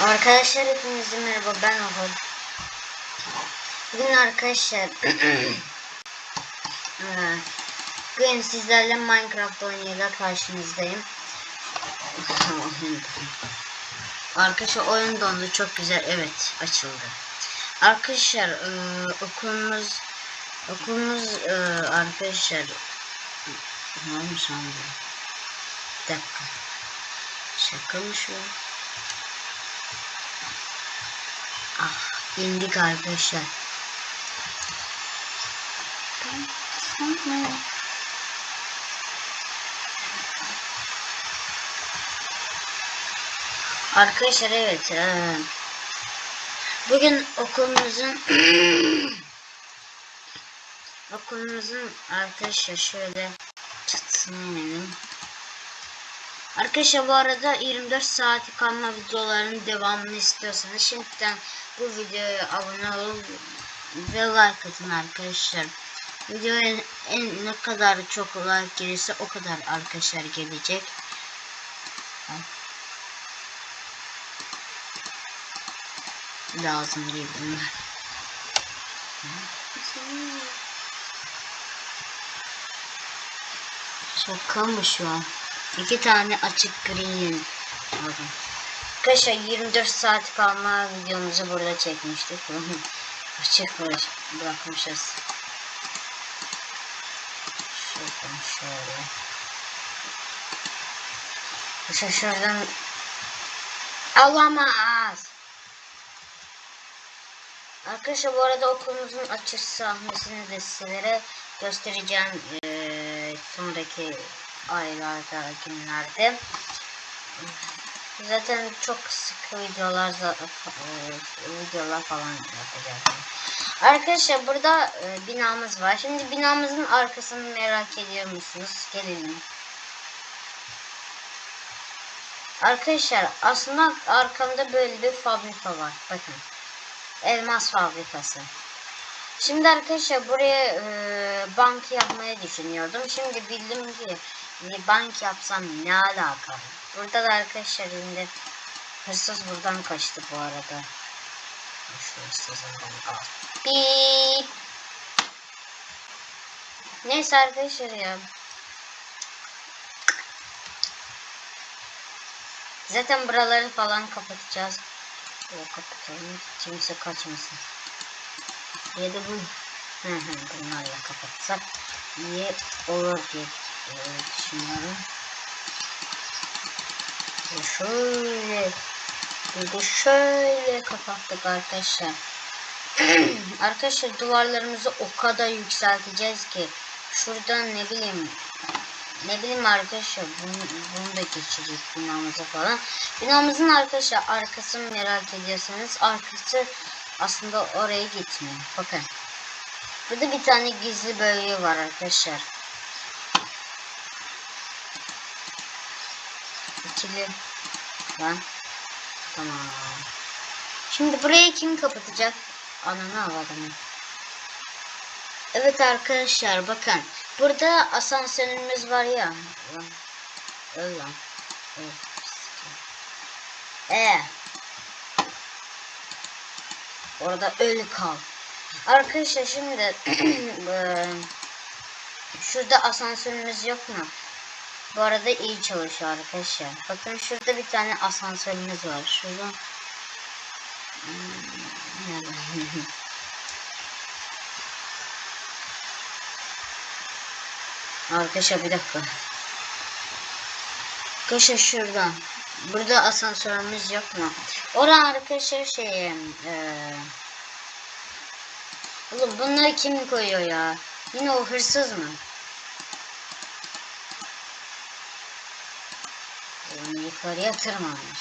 Arkadaşlar hepinize merhaba ben Ahol. Bugün arkadaşlar Bugün sizlerle Minecraft oyunuyla karşınızdayım. Arkadaşlar oyun dondu çok güzel evet açıldı. Arkadaşlar eee, okulumuz okulumuz eee, arkadaşlar ne olmuş? Bir dakika. Şaka mı şu? Ah indik arkadaşlar. Arkadaşlar evet. eee, bugün okulumuzun okulumuzun arkadaşlar şöyle çatısına inelim. Arkadaşlar bu arada 24 saati kalma videoların devamını istiyorsanız şimdiden bu videoya abone olun ve like atın arkadaşlar. Videoya en ne kadar çok like gelirse o kadar arkadaşlar gelecek. Lazım değil bunlar. Şaka mı şu an? İki tane açık green aldım. Arkadaşlar 24 saat kalma videomuzu burada çekmiştik. açık bırak bırakmışız. Şuradan şöyle. Arkadaşlar şuradan Alamaz. Arkadaşlar bu arada okulumuzun açış sahnesini de sizlere göstereceğim eee, sonraki aylarda, günlerde. Zaten çok sık videolar videolar falan yapacağım. Arkadaşlar burada eee, binamız var. Şimdi binamızın arkasını merak ediyor musunuz? Gelelim. Arkadaşlar aslında arkamda böyle bir fabrika var. Bakın. Elmas fabrikası. Şimdi arkadaşlar buraya e, bank yapmayı düşünüyordum. Şimdi bildim ki e, bank yapsam ne alaka? Burada da arkadaşlar şimdi hırsız buradan kaçtı bu arada. Şu hırsızından al. Bip. Neyse arkadaşlar ya. Zaten buraları falan kapatacağız. Yok kapatalım. Kimse kaçmasın. Ya da bu bunlarla kapatsak iyi olur diye düşünüyorum. Ve şöyle de şöyle kapattık arkadaşlar. arkadaşlar duvarlarımızı o kadar yükselteceğiz ki şuradan ne bileyim ne bileyim arkadaşlar bunu, bunu da geçecek binamıza falan. Binamızın arkadaşlar arkasını merak ediyorsanız arkası aslında oraya gitmiyor. Bakın. Burada bir tane gizli bölge var arkadaşlar. İkili. Lan. Tamam. Şimdi burayı kim kapatacak? Ananı avladım. Evet arkadaşlar bakın. Burada asansörümüz var ya. Lan. Öl lan. Öl. Ee. Orada öl kal. Arkadaşlar şimdi şurada asansörümüz yok mu? Bu arada iyi çalışıyor arkadaşlar. Bakın şurada bir tane asansörümüz var. Şurada Hmm? Arkadaşlar bir dakika. Arkadaşlar şuradan. Burada asansörümüz yok mu? Orada arkadaşlar şey eee Oğlum bunları kim koyuyor ya? Yine o hırsız mı? Oğlum yukarıya tırmanmış.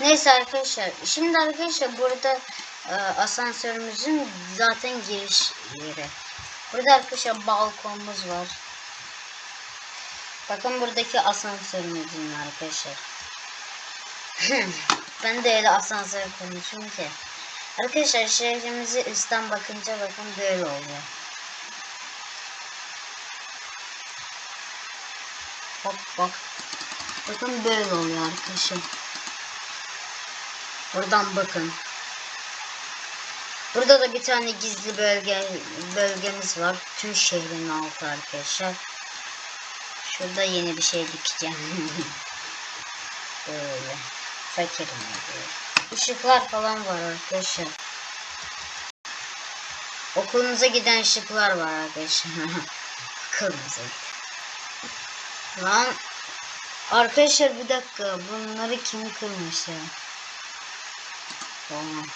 Neyse arkadaşlar. Şimdi arkadaşlar burada e, asansörümüzün zaten giriş yeri. Burada arkadaşlar balkonumuz var. Bakın buradaki asansörümüzün arkadaşlar. ben de öyle asansör kurmuşum ki. Arkadaşlar şehrimizi üstten bakınca bakın böyle oluyor. Hop bak. Bakın böyle oluyor arkadaşlar. Buradan bakın. Burada da bir tane gizli bölge bölgemiz var. Tüm şehrin altı arkadaşlar. Şurada yeni bir şey dikeceğim. Böyle. Fakirim. Işıklar falan var arkadaşlar. Okulunuza giden ışıklar var arkadaşlar. Kırmızı. Lan arkadaşlar bir dakika bunları kim kırmış ya? Tamam.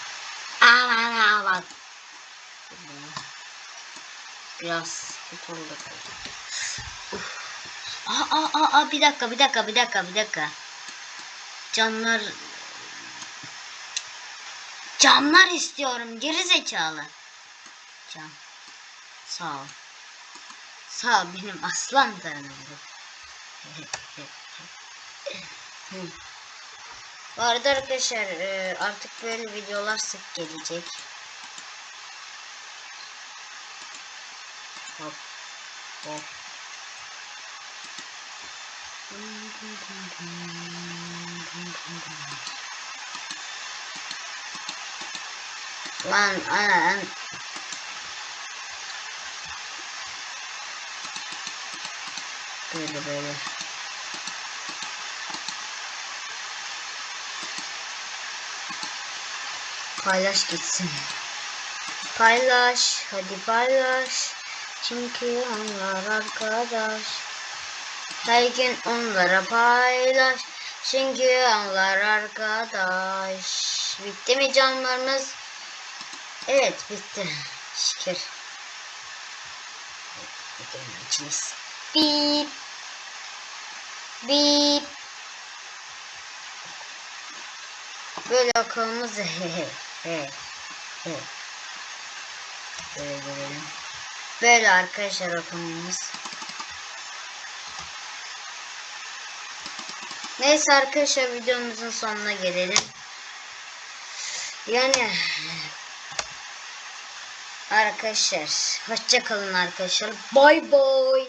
Aman aman. Biraz kötü oldu. Uf. Aa, aa, aa, bir dakika bir dakika bir dakika bir dakika. Camlar Camlar istiyorum geri zekalı. Cam. Sağ ol. Sağ ol benim aslan tanrım. Bu arada arkadaşlar e, artık böyle videolar sık gelecek. Hop. Hop. Lan lan. Böyle böyle. Paylaş gitsin. Paylaş, hadi paylaş. Çünkü onlar arkadaş. Her gün onlara paylaş. Çünkü onlar arkadaş. Bitti mi canlarımız? Evet bitti. Şükür. Geçiniz. Bip. Bip. Böyle okulumuz Evet. Evet. Böyle görelim. Böyle arkadaşlar okulumuz. Neyse arkadaşlar videomuzun sonuna gelelim. Yani arkadaşlar hoşça kalın arkadaşlar. Bay bay.